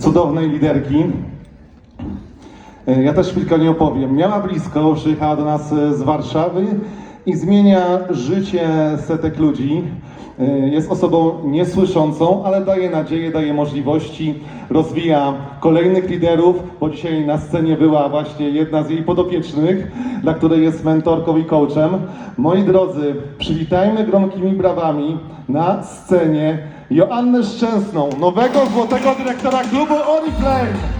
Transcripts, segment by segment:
cudownej liderki. E, Ja też chwilkę nie opowiem. Miała blisko, przyjechała do nas e, z Warszawy i zmienia życie setek ludzi. E, Jest osobą niesłyszącą, ale daje nadzieję, daje możliwości, rozwija kolejnych liderów, bo dzisiaj na scenie była właśnie jedna z jej podopiecznych, dla której jest mentorką i coachem. Moi drodzy, przywitajmy gromkimi brawami na scenie Joannę Szczęsną, nowego złotego dyrektora klubu Oriflame.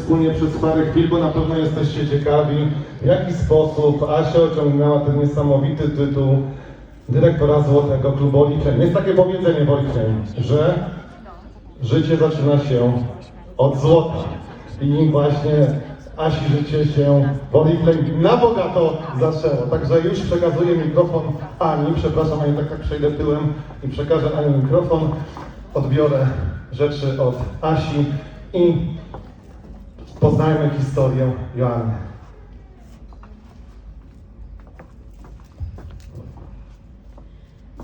Wspólnie przez parę chwil, bo na pewno jesteście ciekawi, w jaki sposób Asia osiągnęła ten niesamowity tytuł dyrektora Złotego Klubu Oliczeń. Jest takie powiedzenie w Oliczeń, że życie zaczyna się od złota. I właśnie Asi życie się Oriflame na bogato zaczęło. Także już przekazuję mikrofon Ani. Przepraszam, Ani, tak jak przejdę tyłem i przekażę Ani mikrofon. Odbiorę rzeczy od Asi i poznajmy historię Joanny.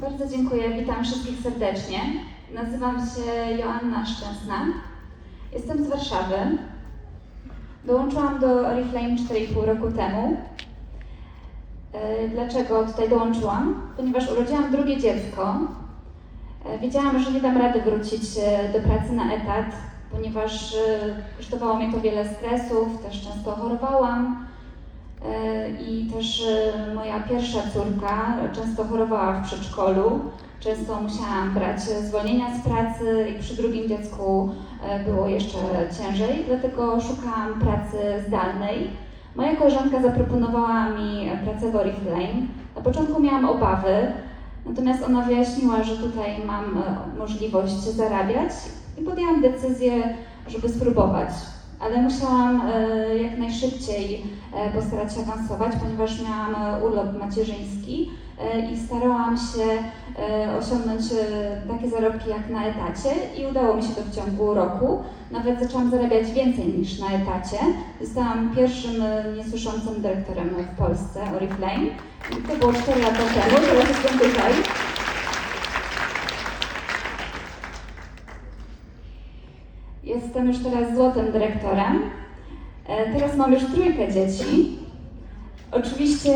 Bardzo dziękuję, witam wszystkich serdecznie. Nazywam się Joanna Szczęsna. Jestem z Warszawy. Dołączyłam do Oriflame 4,5 roku temu. E, Dlaczego tutaj dołączyłam? Ponieważ urodziłam drugie dziecko. E, Wiedziałam, że nie dam rady wrócić e, do pracy na etat, ponieważ e, kosztowało mnie to wiele stresów, też często chorowałam. E, I też e, moja pierwsza córka często chorowała w przedszkolu. Często musiałam brać zwolnienia z pracy i przy drugim dziecku było jeszcze ciężej, dlatego szukałam pracy zdalnej. Moja koleżanka zaproponowała mi pracę w Oriflame. Na początku miałam obawy, natomiast ona wyjaśniła, że tutaj mam możliwość zarabiać i podjęłam decyzję, żeby spróbować. Ale musiałam e, jak najszybciej e, postarać się awansować, ponieważ miałam e, urlop macierzyński i starałam się osiągnąć takie zarobki jak na etacie i udało mi się to w ciągu roku. Nawet zaczęłam zarabiać więcej niż na etacie. Zostałam pierwszym niesłyszącym dyrektorem w Polsce Oriflame. To było 4 lata temu, teraz jestem tutaj. Jestem już teraz złotym dyrektorem. E, Teraz mam już trójkę dzieci. Oczywiście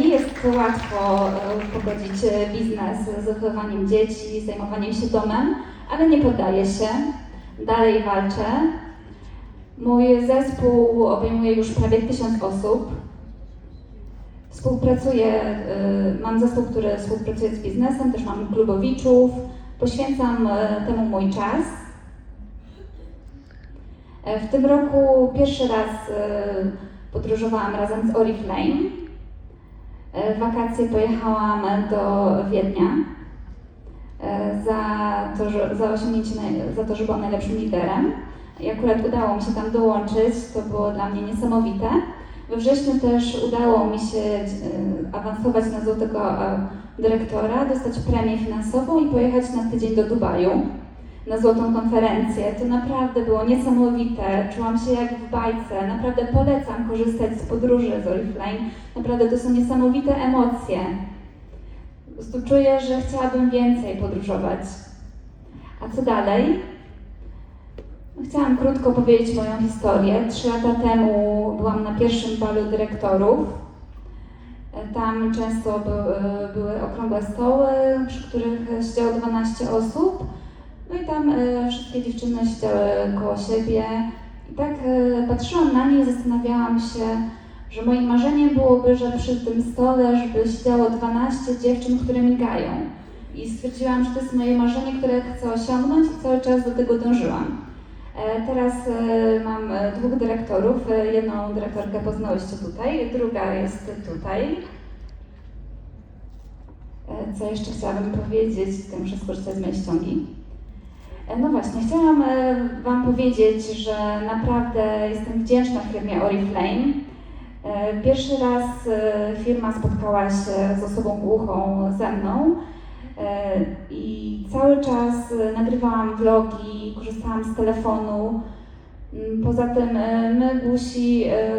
nie jest łatwo e, pogodzić e, biznes z wychowywaniem dzieci, zajmowaniem się domem, ale nie poddaję się. Dalej walczę. Mój zespół obejmuje już prawie tysiąc osób. Współpracuję, mam zespół, który współpracuje z biznesem, też mam klubowiczów. Poświęcam temu mój czas. E, W tym roku pierwszy raz e, podróżowałam razem z Oriflame. E, W wakacje pojechałam do Wiednia za to, że, za osiągnięcie, za to, że byłam najlepszym liderem. I akurat udało mi się tam dołączyć, to było dla mnie niesamowite. We wrześniu też udało mi się awansować na złotego dyrektora, dostać premię finansową i pojechać na tydzień do Dubaju na złotą konferencję. To naprawdę było niesamowite. Czułam się jak w bajce. Naprawdę polecam korzystać z podróży z Oriflame. Naprawdę to są niesamowite emocje. Po prostu czuję, że chciałabym więcej podróżować. A co dalej? No, Chciałam krótko powiedzieć moją historię. Trzy lata temu byłam na pierwszym balu dyrektorów. Tam często by, były okrągłe stoły, przy których siedziało 12 osób. E, wszystkie dziewczyny siedziały koło siebie. I tak e, patrzyłam na nie i zastanawiałam się, że moim marzeniem byłoby, że przy tym stole, żeby siedziało 12 dziewczyn, które migają. i stwierdziłam, że to jest moje marzenie, które chcę osiągnąć i cały czas do tego dążyłam. E, Teraz mam dwóch dyrektorów. Jedną dyrektorkę poznałyście tutaj, druga jest tutaj. Co jeszcze chciałabym powiedzieć? Tylko muszę skorzystać z mojej ściągi. E, No właśnie, chciałam e, Wam powiedzieć, że naprawdę jestem wdzięczna firmie Oriflame. E, Pierwszy raz firma spotkała się z osobą głuchą ze mną i cały czas nagrywałam vlogi, korzystałam z telefonu. Mm, Poza tym e, my głusi e,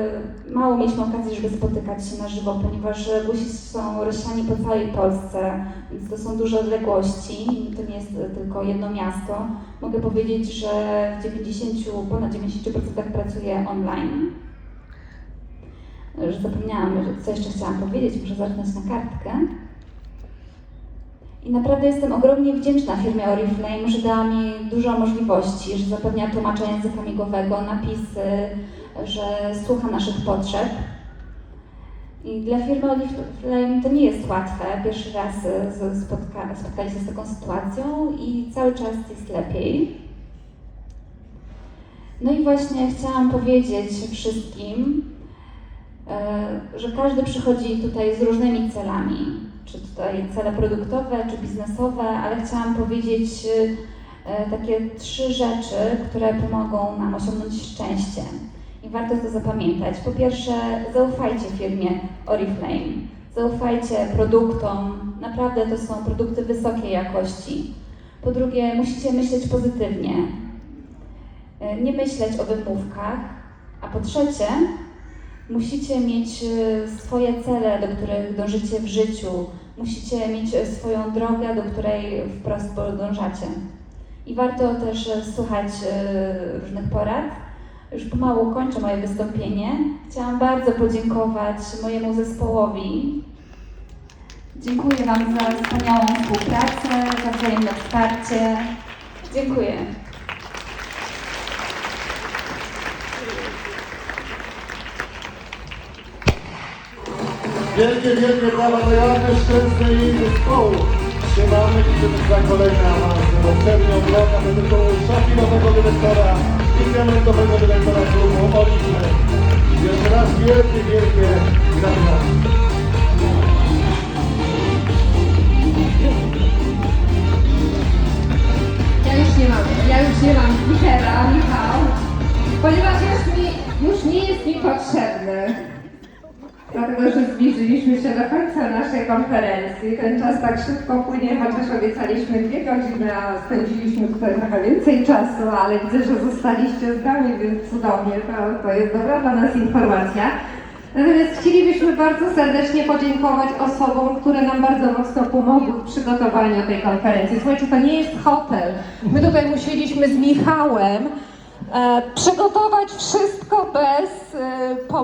mało mieliśmy okazji, żeby spotykać się na żywo, ponieważ głusi są rozsiani po całej Polsce, więc to są duże odległości, to nie jest tylko jedno miasto. Mogę powiedzieć, że w 90, ponad 90% pracuję online. Zapomniałam, co jeszcze chciałam powiedzieć, muszę zerknąć na kartkę. I naprawdę jestem ogromnie wdzięczna firmie Oriflame, że dała mi dużo możliwości, że zapewnia tłumacza języka migowego, napisy, że słucha naszych potrzeb. I dla firmy Oriflame to nie jest łatwe. Pierwszy raz e, spotka, spotkali się z taką sytuacją i cały czas jest lepiej. No i właśnie chciałam powiedzieć wszystkim, e, że każdy przychodzi tutaj z różnymi celami, czy tutaj cele produktowe, czy biznesowe, ale chciałam powiedzieć e, takie trzy rzeczy, które pomogą nam osiągnąć szczęście. I warto to zapamiętać. Po pierwsze, zaufajcie firmie Oriflame. Zaufajcie produktom. Naprawdę to są produkty wysokiej jakości. Po drugie, musicie myśleć pozytywnie. E, Nie myśleć o wymówkach. A po trzecie, Musicie mieć e, swoje cele, do których dążycie w życiu. Musicie mieć e, swoją drogę, do której wprost podążacie. I warto też e, słuchać różnych porad. Już pomału kończę moje wystąpienie. Chciałam bardzo podziękować mojemu zespołowi. Dziękuję Wam za wspaniałą współpracę, za wzajemne wsparcie. Dziękuję. Wielkie, wielkie brawa dla Joanny Szczęsnej i jej zespołu. Trzymamy kciuki za kolejne awanse, bo pewnie ogląda do tytułu szafirowego dyrektora i diamentowego dyrektora klubu Oliwny. Jeszcze raz wielkie, wielkie gratulacje. Ja już nie mam, ja już nie mam Michela, Michał, ponieważ już, mi, już nie jest mi potrzebny. Dlatego, że zbliżyliśmy się do końca naszej konferencji. Ten czas tak szybko płynie, chociaż obiecaliśmy dwie godziny, a spędziliśmy tutaj trochę więcej czasu, ale widzę, że zostaliście z nami, więc cudownie, to, to jest dobra dla nas informacja. Natomiast chcielibyśmy bardzo serdecznie podziękować osobom, które nam bardzo mocno pomogły w przygotowaniu tej konferencji. Słuchajcie, to nie jest hotel. My tutaj musieliśmy z Michałem e, przygotować wszystko bez e, pomocy.